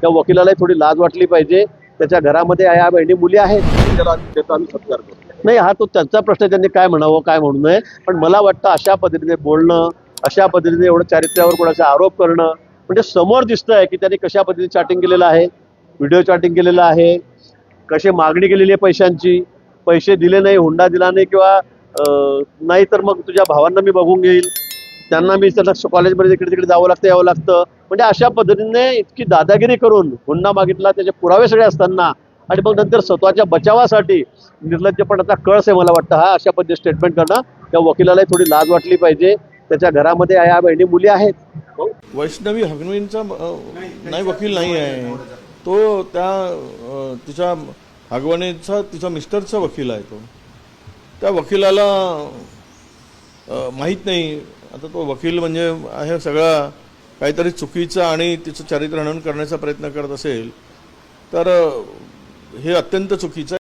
त्या वकिलालाही थोडी लाज वाटली पाहिजे. त्याच्या घरामध्ये या बहिणी मुली आहेत. त्याला त्याचा आम्ही सत्कार करतो. नाही हा तो त्यांचा प्रश्न आहे, त्यांनी काय म्हणावं काय म्हणू नये. पण मला वाटतं अशा पद्धतीने बोलणं अशा पद्धतीने एवढं चारित्र्यावर कोणाचा आरोप करणं म्हणजे समोर दिसतंय की त्यांनी कशा पद्धतीने चॅटिंग केलेलं आहे. व्हिडिओ चॅटिंग केलेलं आहे. कशी मागणी केलेली आहे पैशांची. पैसे दिले नाही हुंडा दिला नाही किंवा नाही तर मग तुझ्या भावांना मी बघून घेईल. त्यांना मी त्यांना कॉलेजमध्ये इकडे तिकडे जावं लागतं यावं लागतं. म्हणजे अशा पद्धतीने इतकी दादागिरी करून हुंडा मागितला त्याचे पुरावे सगळे असताना आणि मग नंतर स्वतःच्या बचावासाठी निर्लज्जपणाचा कळस आहे मला वाटतं. हा अशा पद्धती स्टेटमेंट करणं त्या वकिलालाही थोडी लाज वाटली पाहिजे. त्याच्या घरामध्ये या बहिणी मुली आहेत. वैष्णवी हगवणींचा नाही वकील नाही आहे. तो त्या तिच्या हगवणीचा तिचा मिस्टरचा वकील आहे तो. त्या वकिलाला माहीत नाही. आता तो वकील म्हणजे हे सगळा काहीतरी चुकीचं आणि तिचं चरित्रहनन करण्याचा प्रयत्न करत असेल तर हे अत्यंत चुकीचं